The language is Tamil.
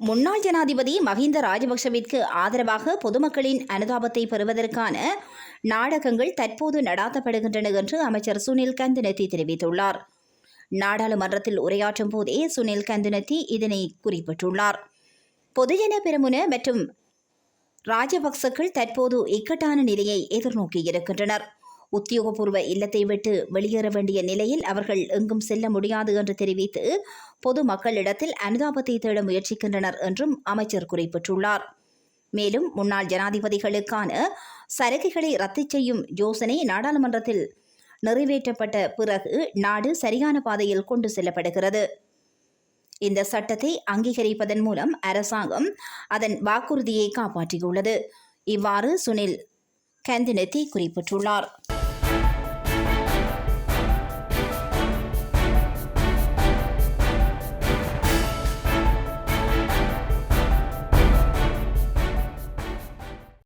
முன்னாள் ஜனாதிபதி மஹிந்த ராஜபக்ஷவிற்கு ஆதரவாக பொதுமக்களின் அனுதாபத்தை பெறுவதற்கான நாடகங்கள் தற்போது நடாத்தப்படுகின்றன என்று அமைச்சர் சுனில் கந்தனத்தி தெரிவித்துள்ளார். நாடாளுமன்றத்தில் உரையாற்றும் போதே சுனில் கந்தனத்தி இதனை குறிப்பிட்டுள்ளார். பொதுஜன பெருமுன மற்றும் ராஜபக்சக்கள் தற்போது இக்கட்டான நிலையை எதிர்நோக்கியிருக்கின்றனர் உத்தியோகபூர்வ இல்லத்தை விட்டு வெளியேற வேண்டிய நிலையில் அவர்கள் எங்கும் செல்ல முடியாது என்று தெரிவித்து பொதுமக்களிடத்தில் அனுதாபத்தை தேட முயற்சிக்கின்றனர் என்றும் அமைச்சர் குறிப்பிட்டுள்ளார். மேலும் முன்னாள் ஜனாதிபதிகளுக்கான சரக்குகளை ரத்து செய்யும் யோசனை நாடாளுமன்றத்தில் நிறைவேற்றப்பட்ட பிறகு நாடு சரியான பாதையில் கொண்டு செல்லப்படுகிறது. இந்த சட்டத்தை அங்கீகரிப்பதன் மூலம் அரசாங்கம் அதன் வாக்குறுதியை காப்பாற்றியுள்ளது. இவ்வாறு சுனில் கந்தினத்தி குறிப்பிட்டுள்ளார்.